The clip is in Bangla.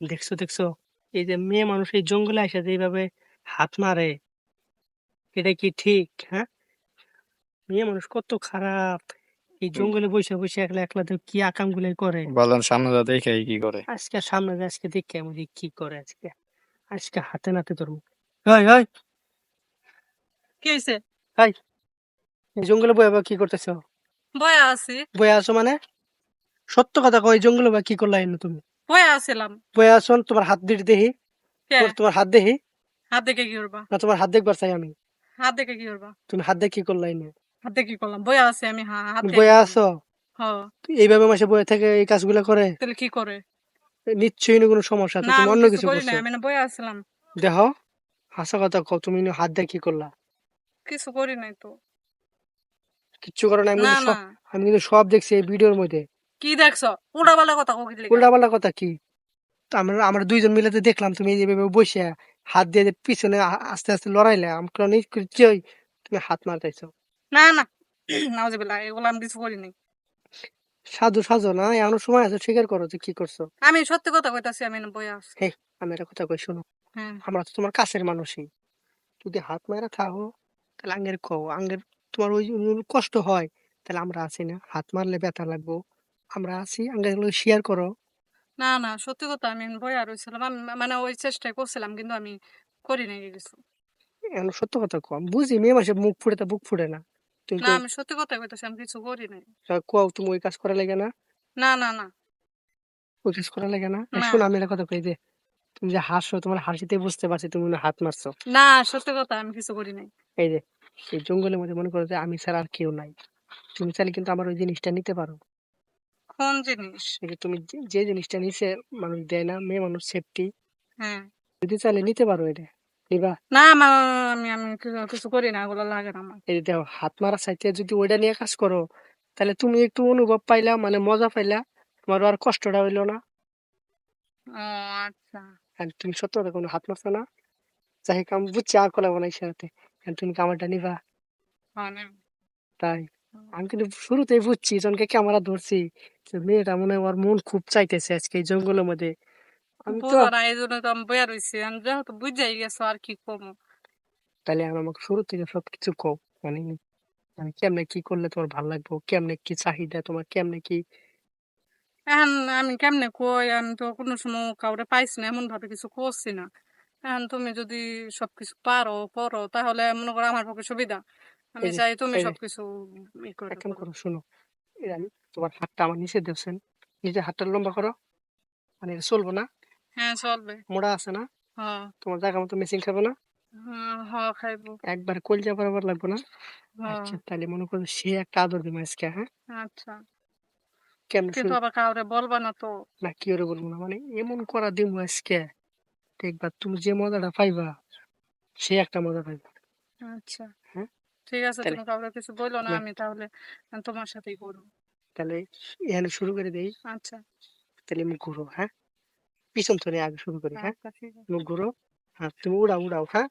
দেখছ দেখছ? এই যে মেয়ে মানুষ এই জঙ্গলে আসে যে এইভাবে হাত মারে এটা কি ঠিক হ্যাঁ? মেয়ে মানুষ কত খারাপ। এই জঙ্গলে বসে বসে একলা একলা তো কি আকাম গুলাই করে। বলেন সামনে যা দেখে কি করে? আজকে সামনে যে আজকে দেখে আমি যে কি করে আজকে। আজকে হাতে নাতে ধরবো। Hi hi! কি হয়েছে এই জঙ্গলে বয়ে কি করতেছো? বয়া আছি। বয়ে আছো মানে? সত্য কথা কই জঙ্গলে বা কি করলা না তুমি? বয়া আছিলাম। বয়ে আছো তোমার হাত দেখি। কে? তোমার- হাত দেখি। হাত দেখে কি করবা না তোমার হাত দেখবার চাই আমি। হাত দেখে কি করবা তুমি হাত দেখে কি করলা এনে? হাত দেখে কি করলাম বয়া আছি আমি হাত বয়ে আছো? হ্যাঁ এইভাবে মাসে বয়ে থেকে এই কাজগুলো করে তাহলে কি করে নিশ্চয়ই না কোনো সমস্যা আছে তুমি অন্য কিছু করছ না আমি না বয়া আছিলাম। দেখো হাসা কথা কও তুমি হাত দিয়ে কি করলা কিছু করি নাই তো। কিচ্ছু করো না না না। আমি কিন্তু সব দেখছি এই ভিডিওর মধ্যে। কি দেখছ? উল্টা পাল্টা কথা কই দিলে উল্টা পাল্টা কথা কি? আমরা আমরা দুইজন মিলে তো দেখলাম তুমি এইভাবে বসে হাত দিয়ে পিছনে আস্তে আস্তে লড়াইলে আমি কি হই তুমি হাত মারতেছো না না। নাউজুবিল্লাহ এগুলো আমি কিছু করি নাই সাধু সাজো না? এমন সময় আছে স্বীকার করো যে কি করছ। আমি সত্যি কথা কইতাছি আমি না বয়া আছি আমি একটা কথা কই শুনো। হ্যাঁ। আমরা তো তোমার কাছের মানুষই। যদি হাত মারা থাকো তাহলে আঙ্গের কও আঙ্গের তোমার ওই ওই কষ্ট হয় তাহলে আমরা আছি না। হাত মারলে ব্যথা লাগবো। আমরা আছি আঙ্গের শেয়ার করো। না না সত্যি কথা আমি বয়া রইছিলাম আমি মানে ওই চেষ্টাই করছিলাম কিন্তু আমি করি নাই কিছু। এখন সত্য কথা কম বুঝি মেয়ে মাসে মুখ ফুটে তা বুক ফুটে না। তুমি না আমি সত্যি কথা কইতাছি আমি কিছু করি নাই। কোয়াও তুমি ওই কাজ করা লাগে না? না না না। ওই কাজ করা লাগে না। শোনো আমি একটা কথা কই যে তুমি যে হাসছো তোমার হাসিতে বুঝতে পারছি তুমি হাত মারছো। না সত্যি কথা আমি কিছু করি নাই। এই যে এই জঙ্গলের মধ্যে মনে করো যে আমি ছাড়া আর কেউ নাই। তুমি চাইলে কিন্তু আমার ওই জিনিসটা নিতে পারো। কোন জিনিস। যে তুমি যে- যে জিনিসটা নিচে মানুষ দেয় না মেয়ে মানুষ সেফটি হ্যাঁ। যদি চাইলে নিতে পারো এটা নিবা। না আমার আমি আমি কিছু- কিছু করি না ওগুলো লাগে না আমার। এই দেখো হাত মারা চাইতে যদি ওইটা নিয়ে কাজ করো তাহলে তুমি একটু অনুভব পাইলা মানে মজা পাইলা তোমার আর কষ্টটা হইল না। ও আচ্ছা। আর তুমি সত্য কথা কোনো হাত মারছো না। যাই হোক আমি বুঝছি আর কলা বানাই সাথে তুমি কামারটা নিবা। মানে তাই। আমি কিন্তু শুরুতেই বুঝছি জনকে ক্যামেরা ধরছি যে মেয়েটা মনে হয় ওর মন খুব চাইতেছে আজকে এই জঙ্গলের মধ্যে। আমি তো বুঝো না তো আমি বইয়া রয়েছি আমি যেহেতু বুঝাই গেছো আর কি কমো তাহলে আমি আমাকে শুরু থেকে সবকিছু কও মানে মানে কেমনে কি করলে তোমার ভালো লাগবে কেমনে কি চাহিদা তোমার কেমনে কি? এখন আমি কেমনে কই? আমি তো কোনো সময় কাউরে পাইছি না এমন ভাবে কিছু করছি না। এখন তুমি যদি সবকিছু পারো করো তাহলে মনে করো আমার পক্ষে সুবিধা। আমি চাই তুমি সবকিছু ই এক কাম করো। শোনো। আমি তোমার হাতটা আমার নিচে নিজে হাতটা লম্বা করো। মানে চলবো না। হ্যাঁ চলবে। মোড়া আছে না? হ্যাঁ। তোমার জায়গা মতো মেশিন খাব না? হ্যাঁ, হ্যাঁ খাইবো। একবার কলজা বরাবর লাগবো না? হ্যাঁ। আচ্ছা তাহলে মনে করো সে একটা আদর দিবে আজকে হ্যাঁ? আচ্ছা। কেমন কিন্তু আবার কাউরে বলবা না তো। না কি করে বলব না? মানে এমন করা দিমু আজকে। দেখবা তুমি যে মজাটা পাইবা সে একটা মজা পাইবা। আচ্ছা। হ্যাঁ? ঠিক আছে তুমি কাউকে কিছু বলো না। আমি তাহলে তোমার সাথেই করব। তাহলে এখানে শুরু করে দেই। আচ্ছা। তাহলে মুখ ঘুরো হ্যাঁ? পিছন ধরে আগে শুরু করি হ্যাঁ? আচ্ছা আছে। মুখ ঘুরো। হ্যাঁ তুমি উড়াও উড়াও হ্যাঁ?